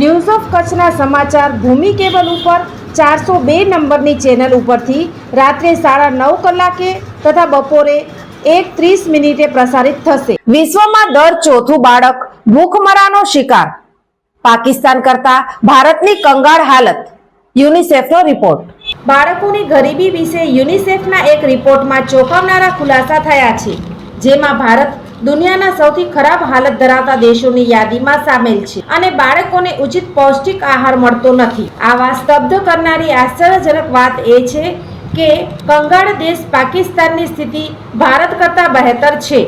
news of કચ્છના સમાચાર ભૂમિ cable ઉપર ચારસો બે નંબરની ચેનલ ઉપરથી રાત્રે સાડા નવ કલાકે તથા બપોરે એક ત્રીસ મિનિટે પ્રસારિત થશે. વિશ્વમાં દર ચોથું બાળક ભૂખમરાનો શિકાર. પાકિસ્તાન કરતા ભારતની કંગાળ હાલત. યુનિસેફનો રિપોર્ટ. બાળકોની ગરીબી વિશે યુનિસેફના એક રિપોર્ટમાં ચોંકાવનારા ખુલાસા થયા છે, જેમાં ભારત દુનિયાના સૌથી ખરાબ હાલત ધરાવતા દેશોની યાદીમાં સામેલ છે અને બાળકોને ઉચિત પૌષ્ટિક આહાર મળતો નથી. આવા સ્તબ્ધ કરનારી આશ્ચર્યજનક વાત એ છે કે કંગાળ દેશ પાકિસ્તાનની સ્થિતિ ભારત કરતાં બહેતર છે.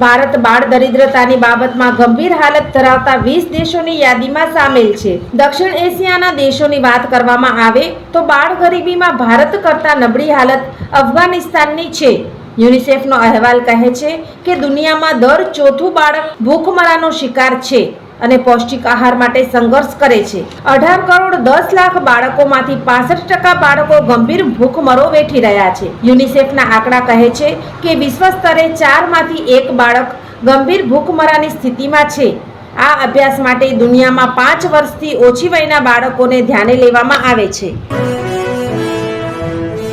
ભારત બાળ દરિદ્રતાની બાબતમાં ગંભીર હાલત ધરાવતા વીસ દેશોની યાદીમાં સામેલ છે. દક્ષિણ એશિયાના દેશોની વાત કરવામાં આવે તો બાળ ગરીબીમાં ભારત કરતાં નબળી હાલત અફઘાનિસ્તાનની છે. યુનિસેફનો અહેવાલ કહે છે કે દુનિયામાં દર ચોથું બાળક ભૂખમરાનો શિકાર છે અને પૌષ્ટિક આહાર માટે સંઘર્ષ કરે છે. અઢાર કરોડ દસ લાખ બાળકોમાંથી પાસઠ ટકા બાળકો ગંભીર ભૂખમરો વેઠી રહ્યા છે. યુનિસેફના આંકડા કહે છે કે વિશ્વ સ્તરે ચારમાંથી એક બાળક ગંભીર ભૂખમરાની સ્થિતિમાં છે. આ અભ્યાસ માટે દુનિયામાં પાંચ વર્ષથી ઓછી વયના બાળકોને ધ્યાને લેવામાં આવે છે.